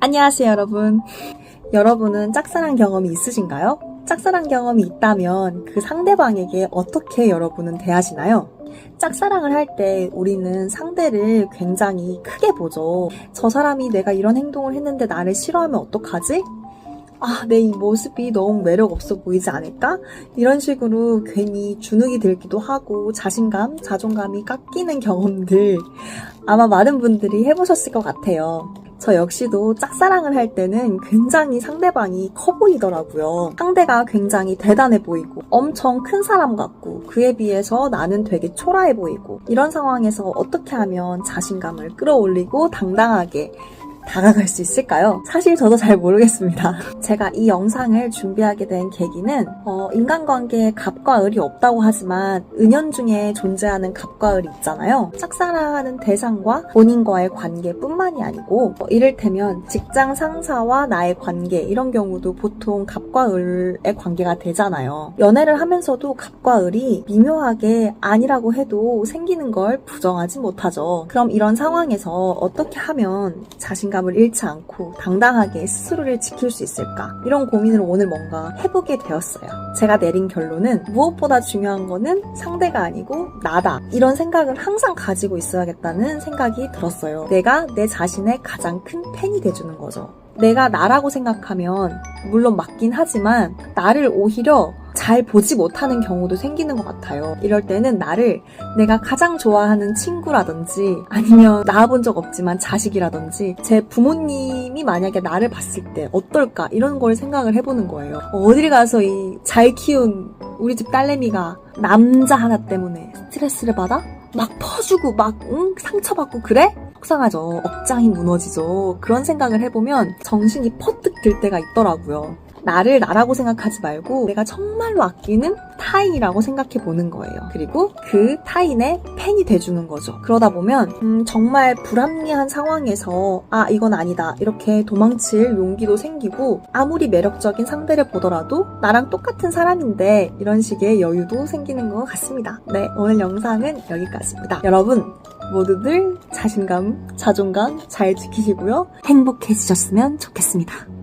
안녕하세요, 여러분. 여러분은 짝사랑 경험이 있으신가요? 짝사랑 경험이 있다면 그 상대방에게 어떻게 여러분은 대하시나요? 짝사랑을 할 때 우리는 상대를 굉장히 크게 보죠. 저 사람이 내가 이런 행동을 했는데 나를 싫어하면 어떡하지? 아, 내 이 모습이 너무 매력 없어 보이지 않을까? 이런 식으로 괜히 주눅이 들기도 하고 자신감, 자존감이 깎이는 경험들 아마 많은 분들이 해보셨을 것 같아요. 저 역시도 짝사랑을 할 때는 굉장히 상대방이 커 보이더라고요. 상대가 굉장히 대단해 보이고 엄청 큰 사람 같고 그에 비해서 나는 되게 초라해 보이고 이런 상황에서 어떻게 하면 자신감을 끌어올리고 당당하게 다가갈 수 있을까요? 사실 저도 잘 모르겠습니다. 제가 이 영상을 준비하게 된 계기는 어, 인간관계에 갑과 을이 없다고 하지만 은연중에 존재하는 갑과 을이 있잖아요. 짝사랑하는 대상과 본인과의 관계뿐만이 아니고 어, 이를테면 직장 상사와 나의 관계 이런 경우도 보통 갑과 을의 관계가 되잖아요. 연애를 하면서도 갑과 을이 미묘하게 아니라고 해도 생기는 걸 부정하지 못하죠. 그럼 이런 상황에서 어떻게 하면 자신감을 잃지 않고 당당하게 스스로를 지킬 수 있을까? 이런 고민을 오늘 뭔가 해보게 되었어요. 제가 내린 결론은 무엇보다 중요한 거는 상대가 아니고 나다. 이런 생각을 항상 가지고 있어야겠다는 생각이 들었어요. 내가 내 자신의 가장 큰 팬이 돼주는 거죠. 내가 나라고 생각하면 물론 맞긴 하지만 나를 오히려 잘 보지 못하는 경우도 생기는 것 같아요. 이럴 때는 나를 내가 가장 좋아하는 친구라든지 아니면 낳아본 적 없지만 자식이라든지 제 부모님이 만약에 나를 봤을 때 어떨까 이런 걸 생각을 해보는 거예요. 어딜 가서 이 잘 키운 우리 집 딸내미가 남자 하나 때문에 스트레스를 받아? 막 퍼주고 막 응? 상처받고 그래? 속상하죠. 억장이 무너지죠. 그런 생각을 해보면 정신이 퍼뜩 들 때가 있더라고요. 나를 나라고 생각하지 말고 내가 정말로 아끼는 타인이라고 생각해 보는 거예요. 그리고 그 타인의 팬이 돼주는 거죠. 그러다 보면 음, 정말 불합리한 상황에서 아 이건 아니다 이렇게 도망칠 용기도 생기고 아무리 매력적인 상대를 보더라도 나랑 똑같은 사람인데 이런 식의 여유도 생기는 것 같습니다. 네 오늘 영상은 여기까지입니다. 여러분 모두들 자신감, 자존감 잘 지키시고요. 행복해지셨으면 좋겠습니다.